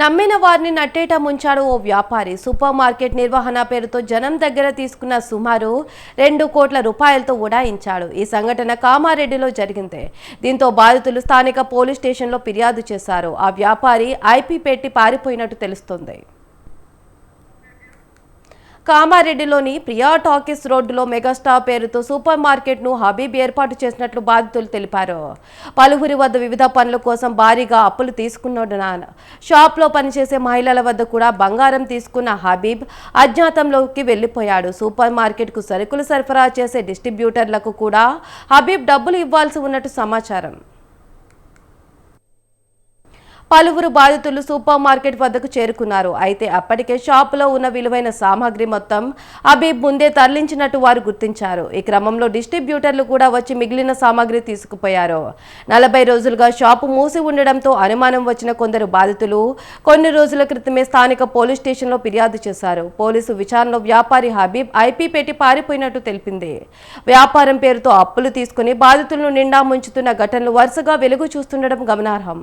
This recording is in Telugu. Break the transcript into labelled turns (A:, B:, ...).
A: నమ్మిన వారిని నట్టేట ముంచాడు ఓ వ్యాపారి. సూపర్ మార్కెట్ నిర్వహణ పేరుతో జనం దగ్గర తీసుకున్న సుమారు రెండు కోట్ల రూపాయలతో ఉడాయించాడు. ఈ సంఘటన కామారెడ్డిలో జరిగింది. దీంతో బాధితులు స్థానిక పోలీస్ స్టేషన్లో ఫిర్యాదు చేశారు. ఆ వ్యాపారి ఐపీ పెట్టి పారిపోయినట్టు తెలుస్తోంది. కామారెడ్డిలోని ప్రియా టాకీస్ రోడ్డులో మెగాస్టార్ పేరుతో సూపర్ మార్కెట్ను హబీబ్ ఏర్పాటు చేసినట్లు బాధితులు తెలిపారు. పలువురి వద్ద వివిధ పనుల కోసం భారీగా అప్పులు తీసుకున్నాడు షాప్లో పనిచేసే మహిళల వద్ద కూడా బంగారం తీసుకున్న హబీబ్ అజ్ఞాతంలోకి వెళ్ళిపోయాడు సూపర్ మార్కెట్కు సరుకులు సరఫరా చేసే డిస్ట్రిబ్యూటర్లకు కూడా హబీబ్ డబ్బులు ఇవ్వాల్సి ఉన్నట్టు సమాచారం. పలువురు బాధితులు సూపర్ మార్కెట్ వద్దకు చేరుకున్నారు. అయితే అప్పటికే షాపులో ఉన్న విలువైన సామాగ్రి మొత్తం అబీబ్ ముందే తరలించినట్టు వారు గుర్తించారు. ఈ క్రమంలో డిస్ట్రిబ్యూటర్లు కూడా వచ్చి మిగిలిన సామాగ్రి తీసుకుపోయారు. నలభై రోజులుగా షాపు మూసి ఉండడంతో అనుమానం వచ్చిన కొందరు బాధితులు కొన్ని రోజుల క్రితమే స్థానిక పోలీస్ స్టేషన్లో ఫిర్యాదు చేశారు. పోలీసు విచారణలో వ్యాపారి హబీబ్ ఐపీ పెట్టి పారిపోయినట్టు తెలిపింది. వ్యాపారం పేరుతో అప్పులు తీసుకుని బాధితులను నిండా ముంచుతున్న ఘటనలు వరుసగా వెలుగు చూస్తుండడం గమనార్హం.